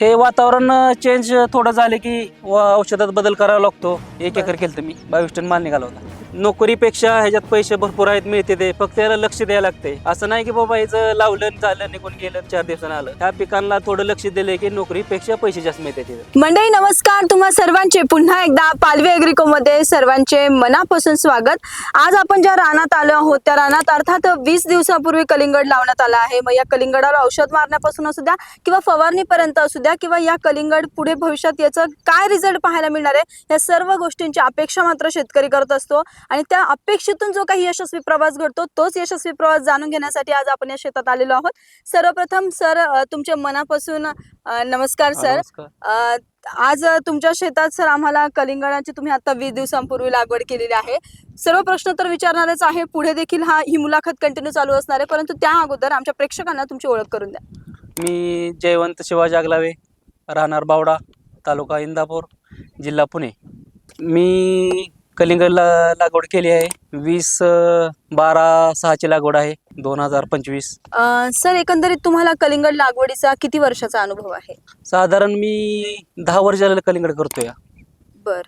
हे वातावरण चेंज थोडं झालं की व औषधात बदल करावा लागतो. एक एकर केलं तर मी बावीस टन माल निघाला होता. नोकरीपेक्षा ह्याच्यात पैसे भरपूर आहेत मिळते ते. फक्त याला लक्ष द्यायला लागते. असं नाही की बाबा याचं लावलं झालं निघून गेलं चार दिवसानं आलं. त्या पिकांना थोडं लक्ष दिलं की नोकरीपेक्षा पैसे जास्त मिळते तिथे. मंडळी नमस्कार. तुम्हा सर्वांचे पुन्हा एकदा पालवी अग्रिको मध्ये सर्वांचे मनापासून स्वागत. आज आपण ज्या रानात आलो आहोत त्या रानात अर्थात वीस दिवसापूर्वी कलिंगड लावण्यात आला आहे. मग या कलिंगडावर औषध मारण्यापासून असू द्या किंवा फवारणीपर्यंत असू द्या किंवा या कलिंगड पुढे भविष्यात याचं काय रिझल्ट पाहायला मिळणार आहे या सर्व गोष्टींची अपेक्षा मात्र शेतकरी करत असतो. आणि त्या अपेक्षेतून जो काही यशस्वी प्रवास घडतो तोच यशस्वी प्रवास जाणून घेण्यासाठी आज आपण या शेतात आलेलो आहोत. सर्वप्रथम सर तुमच्या मनापासून नमस्कार सर. आज तुमच्या शेतात सर आम्हाला कलिंगडाची तुम्ही आता वीस दिवसांपूर्वी लागवड केलेली आहे. सर्व प्रश्न तर विचारणारच आहे. पुढे देखील हा ही मुलाखत कंटिन्यू चालू असणार आहे. परंतु त्या अगोदर आमच्या प्रेक्षकांना तुमची ओळख करून द्या. मी जयवंत शिवाजी आगलावे राहणार बावडा तालुका इंदापूर जिल्हा पुणे. मी कलिंगडला लागवड केली आहे. वीस अं, बारा सहाची लागवड आहे. दोन हजार पंचवीस. अ, सर एकंदरीत तुम्हाला कलिंगड लागवडीचा किती वर्षाचा अनुभव आहे? साधारण मी दहा वर्ष झालेलं कलिंगड करतोय. बर.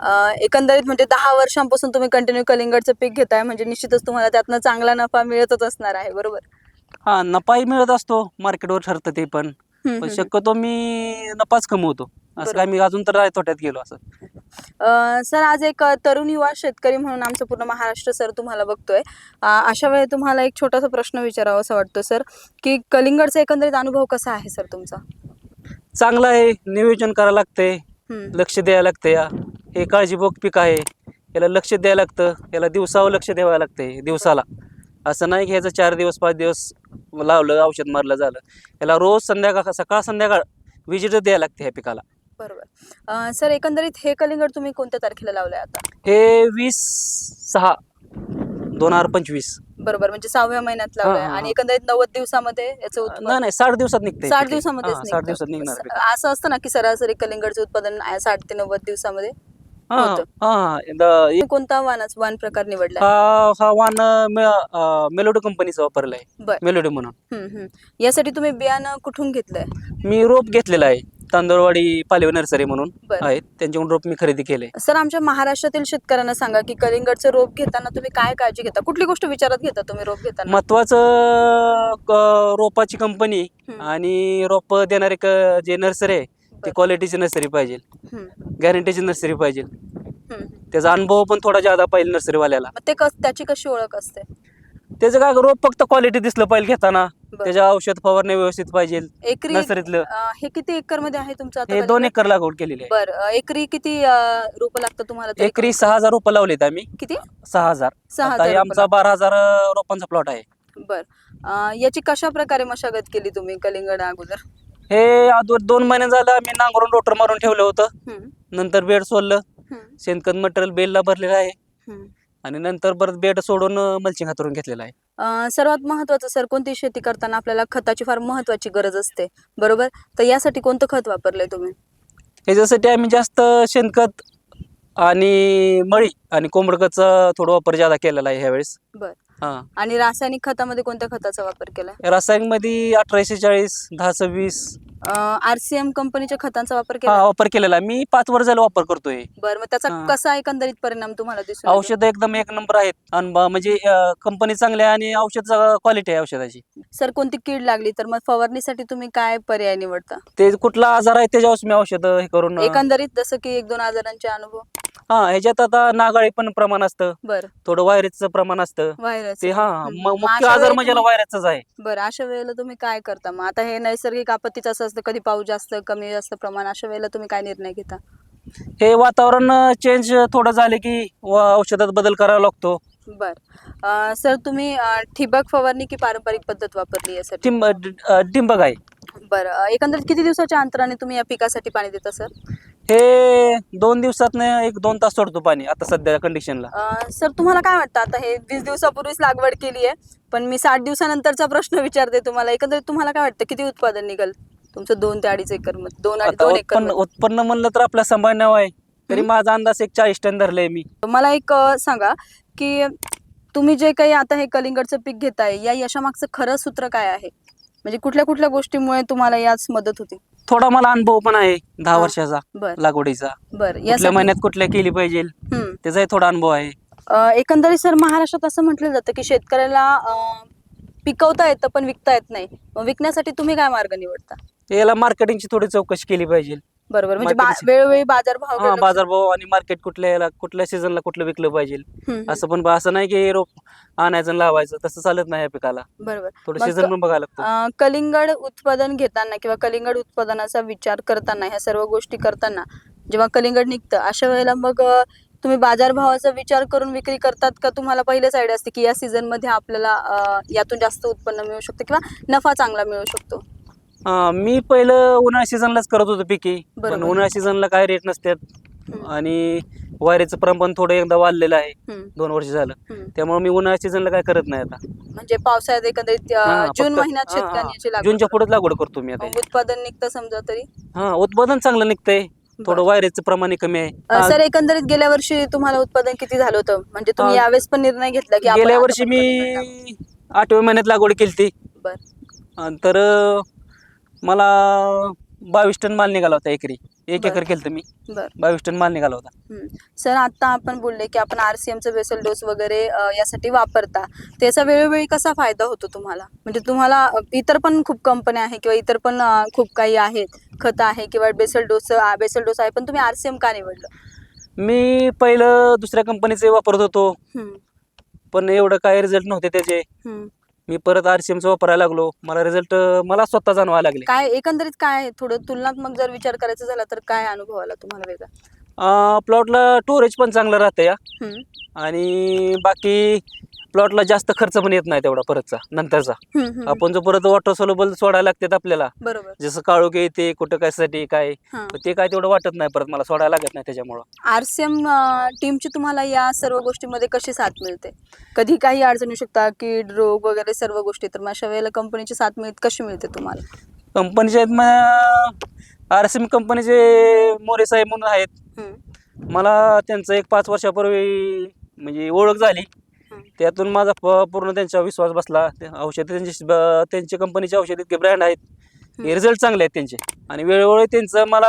अ, एकंदरीत म्हणजे दहा वर्षांपासून तुम्ही कंटिन्यू कलिंगडचं पीक घेताय म्हणजे निश्चितच तुम्हाला त्यातनं चांगला नफा मिळतच असणार आहे बरोबर? हा नफाही मिळत असतो मार्केटवर ठरतं ते पण. हम्म, पण हम्म. शक्यतो मी नफाच कमवतो. असं बरोबर. काय मी अजून तर नाही तोट्यात गेलो असं. सर आज एक तरुण युवा शेतकरी म्हणून आमचं पूर्ण महाराष्ट्र सर तुम्हाला बघतोय. अशा वेळी तुम्हाला एक छोटासा प्रश्न विचारावा असं वाटतं सर की कलिंगडचा एकंदरीत अनुभव कसा आहे सर तुमचा? चांगलं आहे. नियोजन करावं लागतंय. लक्ष द्यायला लागतं या हे काळजीपोक पीक आहे. याला लक्ष द्यायला लागतं. याला दिवसावर लक्ष द्यावं लागतंय दिवसाला. असं नाही की ह्याचं चार दिवस पाच दिवस लावलं औषध मारलं झालं. याला रोज संध्याकाळ सकाळ संध्याकाळ विजिट द्यायला लागते ह्या पिकाला. बरोबर. सर एकंदरीत हे कलिंगड तुम्ही कोणत्या तारखेला लावलंय आता? हे वीस सहा दोन हजार पंचवीस. बरोबर म्हणजे सहाव्या महिन्यात लावलंय. हा, हा, आणि. एकंदरीत नव्वद दिवसामध्ये याचं नाही उत्पादन नाही साठ दिवसात निघते साठ दिवसामध्येच साठ. दिवसात निघणार पीक. असं असतं ना की सरासरी कलिंगडचं उत्पादन आ- साठ ते नव्वद दिवसामध्ये हा होतं. हा द- तुम्ही कोणता वाण वाण प्रकार निवडला हा हा वाण मेलोडी कंपनीचा वापरलाय. बर. मेलोडी म्हणून. यासाठी तुम्ही बियाणं कुठून घेतलंय? मी रोप घेतलेला आहे. तांदूळवाडी पालवी नर्सरी म्हणून बर. आहेत. त्यांच्याकडून रोप मी खरेदी केले. सर आमच्या महाराष्ट्रातील शेतकऱ्यांना सांगा की कलिंगडचं रोप घेताना तुम्ही काय काळजी घेता? कुठली गोष्ट विचारात घेता तुम्ही रोप घेताना? महत्वाचं क- रोपाची कंपनी हम्म, आणि रोप देणारे क- जे नर्सरी आहे बर. ती क्वालिटीची नर्सरी पाहिजे. हम्म, गॅरंटीची नर्सरी पाहिजे. हम्म. त्याचा अनुभव पण थोडा जादा पाहिजे नर्सरीवाल्याला. मग ते कस त्याची कशी ओळख असते? त्याचं काय रोप फक्त क्वालिटी दिसलं पाहिजे घेताना. त्याच्या औषध फवारणी व्यवस्थित पाहिजे एकरी नर्सरीतलं. अं, हे किती एकरमध्ये आहे तुमचं आता हे दोन? एकर लागवड केलेली आहे. बर एकरी किती रोप लागतं तुम्हाला तरी? एकरी सहा हजार रोपं लावलेत आम्ही. किती? सहा हजार. सहा आता हे हजार आमचा बारा हजार अं, रोपांचा प्लॉट आहे. बर अं, याची कशा प्रकारे मशागत केली तुम्ही कलिंगड अगोदर? हे अगोदर दोन महिने झालं आम्ही नांगरून रोटर मारून ठेवलं होतं. हम्म, नंतर बेड सोडलं. हम्म, शेणखत मटेरियल बेलला भरलेलं आहे. हम्म. आणि नंतर परत बेड सोडून मल्चिंग हातरून घेतलेलं आहे. अं, सर्वात महत्वाचं सर कोणती शेती करताना आपल्याला खताची फार महत्वाची गरज असते बरोबर? तर यासाठी कोणतं खत वापरलंय तुम्ही? ह्याच्यासाठी आम्ही जास्त शेणखत आणि मळी आणि कोंबडकचा थोडा वापर जादा केलेला आहे ह्यावेळेस. बर. हा. आणि रासायनिक खतामध्ये कोणत्या खताचा वापर केलाय रासायनिकमध्ये अठराशे चाळीस दहा सव्वीस आर सी एम कंपनीच्या खतांचा वापर हा केला? वापर केलेला. मी पाच वर्ष झालं वापर करतोय. बर मग त्याचा हा. कसा एकंदरीत परिणाम तुम्हाला दिसून येतो? औषध एकदम एक नंबर आहेत. आणि ब- म्हणजे कंपनी चांगली आहे आणि औषध क्वालिटी आहे औषधाची. सर कोणती कीड लागली? तर मग फवारणीसाठी तुम्ही काय पर्याय निवडता? ते कुठला आजार आहे त्याच्यावर मी औषध हे करून अं, एकंदरीत जसं की एक दोन आजारांचे अनुभव? हा ह्याच्यात आता नागाळी पण प्रमाण असतं. बर. थोडं व्हायरसचं प्रमाण असतं. व्हायरस ते हा हम्म. म- मग मुख्य अशा आजार वेळी म्हणजे तुम्ही- व्हायरसच आहे. बरं अशा वेळेला तुम्ही काय करता? मग आता हे नैसर्गिक आपत्तीचं असं असतं कधी पाऊस जास्त कमी जास्त प्रमाण अशा वेळेला तुम्ही काय निर्णय घेता? हे वातावरण चेंज थोडं झाले की व औषधात बदल करावा लागतो. बर. सर तुम्ही अं, ठिबक फवारणी की पारंपरिक पद्धत वापरली यासाठी टिंब अ, डिंबक आहे बरं अं, एकंदरीत किती दिवसाच्या अंतराने तुम्ही या पिकासाठी पाणी देता सर? हे दोन दिवसात एक दोन तास सोडतो पाणी आता सध्या कंडिशनला अं, सर तुम्हाला काय वाटतं? आता हे वीस दिवसापूर्वीच लागवड केली आहे पण मी साठ दिवसानंतरचा प्रश्न विचारते तुम्हाला. एकंदरीत तुम्हाला काय वाटतं? किती उत्पादन निघेल तुमचं दोन ते अडीच एकरमध्ये दोन अडीच आता दोन एकर उत्पन्न उत्पन्न म्हणलं तर आपल्या सांभाळण्याव आहे. तरी हम्म. माझा अंदाज एक चाळीस टन धरलंय मी. मला एक अ, सांगा की तुम्ही जे काही आता हे कलिंगडचं पीक घेताय या यशामागचं खरं सूत्र काय आहे? म्हणजे कुठल्या कुठल्या गोष्टीमुळे तुम्हाला याच मदत होती? थोडा मला अनुभव पण आहे दहा. वर्षाचा बर. लागवडीचा. बर. कुठल्या यासाठी महिन्यात कुठल्या केली पाहिजे? हम्म. त्याचाही थोडा अनुभव आहे. अ, एकंदरीत सर महाराष्ट्रात असं म्हटलं जातं की शेतकऱ्याला अ, पिकवता येतं पण विकता येत नाही. मग विकण्यासाठी तुम्ही काय मार्ग निवडता? याला मार्केटिंगची थोडी चौकशी केली पाहिजे. बरोबर. म्हणजे बा-. वेळोवेळी बाजार भाव हा बाजारभाव आणि मार्केट कुठल्या कुठल्या सीझनला कुठलं विकलं पाहिजे? असं पण असं नाही की रोप आणायचं आणि लावायचं. तसं चालत नाही या पिकाला. बरोबर. थोडं मग सीझन पण बघायला लागतं. अ, कलिंगड उत्पादन घेताना किंवा कलिंगड उत्पादनाचा विचार करताना ह्या सर्व गोष्टी करताना जेव्हा कलिंगड निघतं अशा वेळेला मग अ, तुम्ही बाजारभावाचा विचार करून विक्री करतात का? तुम्हाला पहिलेच आयडिया असते की या सीझनमध्ये आपल्याला अ, यातून जास्त उत्पन्न मिळू शकतं किंवा नफा चांगला मिळू शकतो? मी पहिलं उन्हाळ्या सीझनलाच करत होतो पिके पण बरोबर. उन्हाळ्या सीझनला काय रेट नसतात हम्म. आणि वायरीचं प्रमाण पण थोडं एकदा वाढलेलं आहे हम्म, दोन वर्ष झालं हम्म. त्यामुळे मी उन्हाळ्या सीझनला काय करत नाही आता म्हणजे पावसाळ्यात एकंदरीत अ, हा, जून फक्त- महिन्यात हा. शेतकऱ्यांनी याची लागवड जूनच्या. पुढे लागवड करतो मी आता उत्पादन निघतं समजा तरी हा उत्पादन चांगलं निघतंय थोडं बरं. वायरीचं प्रमाण कमी आहे अ, सर एकंदरीत गेल्या वर्षी तुम्हाला उत्पादन किती झालं होतं म्हणजे तुम्ही. यावेळेस पण निर्णय घेतला की आपण गेल्या आता वर्षी पण. मी आठव्या महिन्यात लागवड केली ती बर तर अं, मला बावीस टन माल निघाला होता एकरी. एक. एकर केलं मी. बर. बावीस टन माल निघाला होता. सर आता आपण बोलले की आपण आरसीएमचं बेसल डोस वगैरे अ, यासाठी वापरता. त्याचा वेळोवेळी कसा फायदा होतो तुम्हाला? म्हणजे तुम्हाला अ, इतर पण खूप कंपन्या आहे किंवा इतर पण अ, खूप काही आहेत खत आहे किंवा बेसल डोस बेसल डोस आहे पण तुम्ही आरसीएम का निवडलं? मी पहिलं दुसऱ्या कंपनीचे वापरत होतो. हम्म, पण एवढं काय रिझल्ट नव्हते त्याचे. हम्म. मी परत आर सी एमचं वापरायला लागलो. मला रिझल्ट मला स्वतः जाणवायला लागले. काय एकंदरीत काय थोडं तुलनात्मक जर विचार करायचा झाला तर काय अनुभव आला तुम्हाला वेगळा? प्लॉटला स्टोरेज पण चांगलं राहतं या. हम्म, आणि बाकी प्लॉटला जास्त खर्च पण येत नाही तेवढा परतचा नंतरचा. आपण जो परत वॉटर सोलबल सोडायला लागतात आपल्याला बरोबर. जसं काळोख येते कुठं कशासाठी काय हा. ते काय तेवढं वाटत नाही परत मला सोडायला लागत नाही त्याच्यामुळं. आरसीएम टीमची तुम्हाला या सर्व गोष्टीमध्ये कशी साथ मिळते? कधी काही अडचण येऊ शकता कीड रोग वगैरे सर्व गोष्टी तर मग अशा वेळेला कंपनीची साथ मिळत कशी मिळते तुम्हाला? कंपनीचे आहेत मग आर एस एम कंपनीचे मोरे साहेब म्हणून आहेत. मला त्यांचं एक पाच वर्षापूर्वी म्हणजे ओळख झाली. त्यातून माझा प- पूर्ण त्यांच्यावर विश्वास बसला. ते औषधे त्यांची ब- त्यांचे कंपनीचे औषध इतके ब्रँड आहेत. हम्म. रिझल्ट चांगले आहेत त्यांचे. आणि वेळोवेळी त्यांचं मला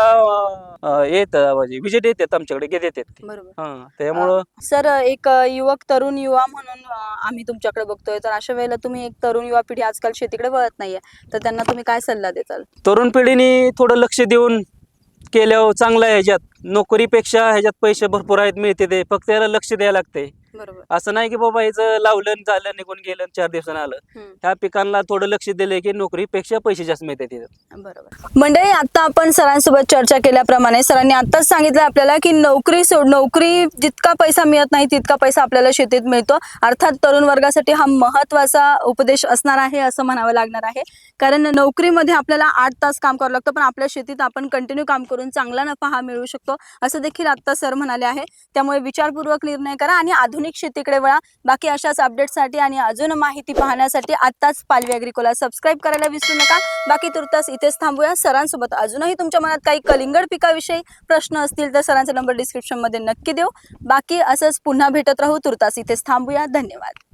अं, येतं म्हणजे विजिट येतात आमच्याकडे घेत येतात ते. बरोबर. हां त्यामुळं सर एक अ, युवक तरुण युवा म्हणून अ, आम्ही तुमच्याकडे बघतोय. तर अशा वेळेला तुम्ही एक तरुण युवा पिढी आजकाल शेतीकडे वळत नाहीये. तर त्यांना तुम्ही काय सल्ला देताल? तरुण पिढीने थोडं लक्ष देऊन केल्यावर चांगलं आहे ह्याच्यात नोकरीपेक्षा ह्याच्यात पैसे भरपूर आहेत मिळते ते. फक्त याला लक्ष द्यायला लागते बरोबर. असं नाही की बाबा ह्याचं लावलं आणि झालं निघून गेलं आणि चार दिवसानं आलं. हम्म. ह्या पिकांना थोडं लक्ष दिलं की नोकरीपेक्षा पैसे जास्त मिळतात तिथं. बरोबर. मंडळी आता आपण सरांसोबत चर्चा केल्याप्रमाणे सरांनी आताच सांगितलं आपल्याला की नोकरी सोड नोकरी जितका पैसा मिळत नाही तितका पैसा आपल्याला शेतीत मिळतो. अर्थात तरुण वर्गासाठी हा महत्त्वाचा उपदेश असणार आहे असं म्हणावं लागणार आहे. कारण नोकरीमध्ये आपल्याला आठ तास काम करावं लागतं पण आपल्या शेतीत आपण कंटिन्यू काम करून चांगला नफा हा मिळू शकतो. असं देखील आत्ता सर म्हणाले आहे. त्यामुळे विचारपूर्वक निर्णय करा आणि आधुनिक शेतीकडे वळा. बाकी अशाच अपडेटसाठी आणि अजून माहिती पाहण्यासाठी आत्ताच पालवी अॅग्रिकोला सबस्क्राईब करायला विसरू नका. बाकी तुर्तास इथेच थांबूया. सरांसोबत अजूनही तुमच्या मनात काही कलिंगड पिकाविषयी प्रश्न असतील तर सरांचा नंबर डिस्क्रिप्शनमध्ये नक्की देऊ. बाकी असंच पुन्हा भेटत राहू. तुर्तास इथेच थांबूया. धन्यवाद.